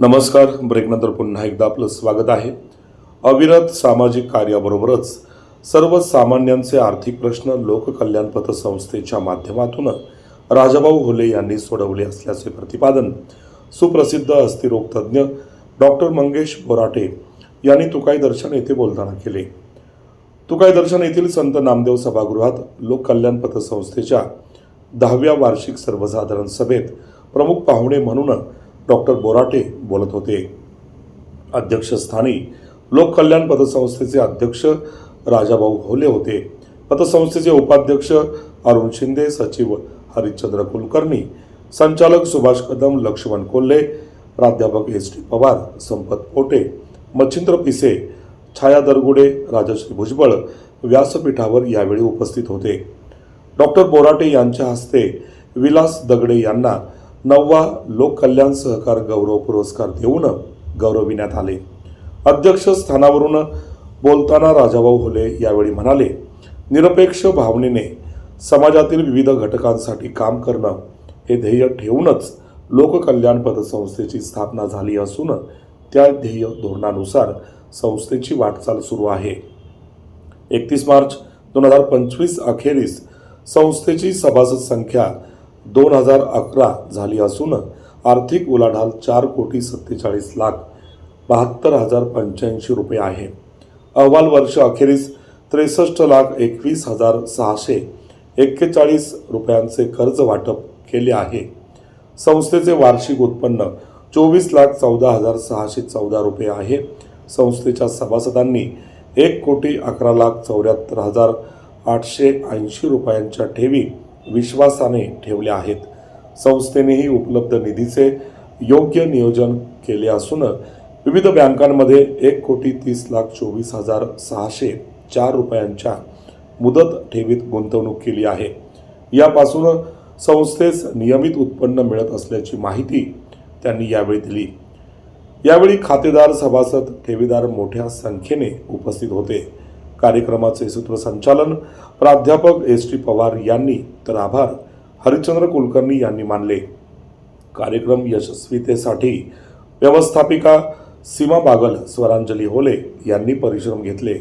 नमस्कार ब्रेकनंतर पुन्हा एकदा आपलं स्वागत आहे. अविरत सामाजिक कार्याबरोबरच सर्वसामान्यांचे आर्थिक प्रश्न लोककल्याण पतसंस्थेच्या माध्यमातून राजाभाऊ होले यांनी सोडवले असल्याचे प्रतिपादन सुप्रसिद्ध अस्थिरोगतज्ञ डॉक्टर मंगेश बोराटे यांनी तुकाई दर्शन येथे बोलताना केले. तुकाई दर्शन येथील संत नामदेव सभागृहात लोककल्याण पतसंस्थेच्या दहाव्या वार्षिक सर्वसाधारण सभेत प्रमुख पाहुणे म्हणून डॉक्टर बोराटे बोलत होते. अध्यक्षस्थानी लोककल्याण पतसंस्थेचे अध्यक्ष राजाभाऊ होले होते. पतसंस्थेचे उपाध्यक्ष अरुण शिंदे सचिव हरिश्चंद्र कुलकर्णी संचालक सुभाष कदम लक्ष्मण कोल्हे प्राध्यापक एस टी पवार संपत पोटे मच्छिंद्र पिसे छाया दरगुडे राजश्री भुजबळ व्यासपीठावर यावेळी उपस्थित होते. डॉक्टर बोराटे यांच्या हस्ते विलास दगडे यांना नववा लोककल्याण सहकार गौरव पुरस्कार देऊन गौरविण्यात आले. अध्यक्षस्थानावरून बोलताना राजाभाऊ होले यावेळी म्हणाले निरपेक्ष भावनेने समाजातील विविध घटकांसाठी काम करणं हे ध्येय ठेवूनच लोककल्याण पतसंस्थेची स्थापना झाली असून त्या ध्येय धोरणानुसार संस्थेची वाटचाल सुरू आहे. एकतीस मार्च दोन हजार पंचवीस अखेरीस संस्थेची सभासद संख्या दोन हजार अकरा झाली असून आर्थिक उलाढाल चार कोटी सत्तेचाळीस लाख बहात्तर हजार पंच्याऐंशी रुपये आहे. अहवाल वर्ष अखेरीस त्रेसष्ट लाख एकवीस हजार सहाशे एक्केचाळीस रुपयांचे कर्ज वाटप केले आहे. संस्थेचे वार्षिक उत्पन्न चोवीस लाख चौदा हजार सहाशे चौदा रुपये आहे. संस्थेच्या सभासदांनी एक कोटी अकरा लाख चौऱ्याहत्तर हजार आठशे ऐंशी रुपयांच्या ठेवी विश्वासाने ठेवल्या आहेत. संस्थेनेही उपलब्ध निधीचे योग्य नियोजन केले असून विविध बँकांमध्ये एक कोटी तीस लाख चोवीस हजार सहाशे चार रुपयांच्या मुदत ठेवीत गुंतवणूक केली आहे. यापासून संस्थेस नियमित उत्पन्न मिळत असल्याची माहिती त्यांनी यावेळी दिली. यावेळी खातेदार सभासद ठेवीदार मोठ्या संख्येने उपस्थित होते. कार्यक्रमाचे सूत्रसंचालन प्राध्यापक एस टी पवार यांनी तर आभार. हरिश्चंद्र कुलकर्णी यांनी मानले. कार्यक्रम यशस्वीतेसाठी व्यवस्थापिका सीमा बागल स्वरांजली होले यांनी परिश्रम घेतले.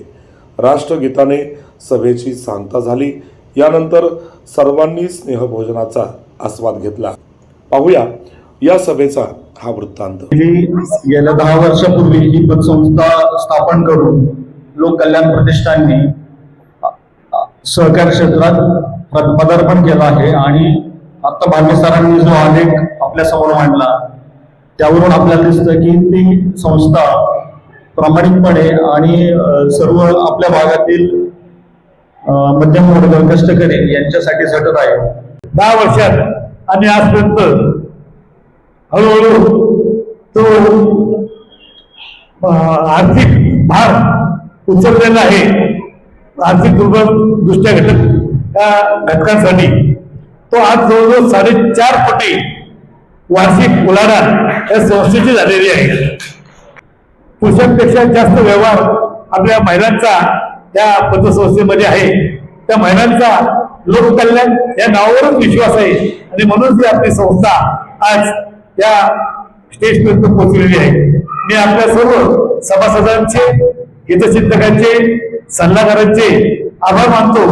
राष्ट्रगीताने सभेची सांगता झाली. यानंतर सर्वांनी स्नेहभोजनाचा आस्वाद घेतला. पाहूया या सभेचा हा वृत्तांत. गेल्या दहा वर्षापूर्वी ही पतसंस्था स्थापन करून लोक कल्याण प्रतिष्ठानने सहकार क्षेत्रात पदार्पण केलं आहे आणि आता भांडे सरांनी जो आलेख आपल्यासमोर मांडला त्यावरून आपल्याला दिसतं की ती संस्था प्रामाणिकपणे आणि सर्व आपल्या भागातील मध्यम वर्ग कष्टकरी यांच्यासाठी झटत आहे. दहा वर्षात आणि आजपर्यंत हळूहळू तो आर्थिक भार उचललेलं आहे. आर्थिक दुर्बल दृष्ट्या घटक त्या घटकांसाठी. तो आज जवळजवळ साडेचार कोटी वार्षिक उलाढाल या संस्थेची झालेली आहे. पुरुषांपेक्षा जास्त व्यवहार आपल्या महिलांचा या पतसंस्थेमध्ये आहे. त्या महिलांचा लोककल्याण या नावावरच विश्वास आहे. आणि म्हणून ही आपली संस्था आज या स्टेजपर्यंत पोहोचलेली आहे. मी आपल्या सर्व सभासदांचे हितचिंतकांचे सल्लागारांचे आभार मानतो.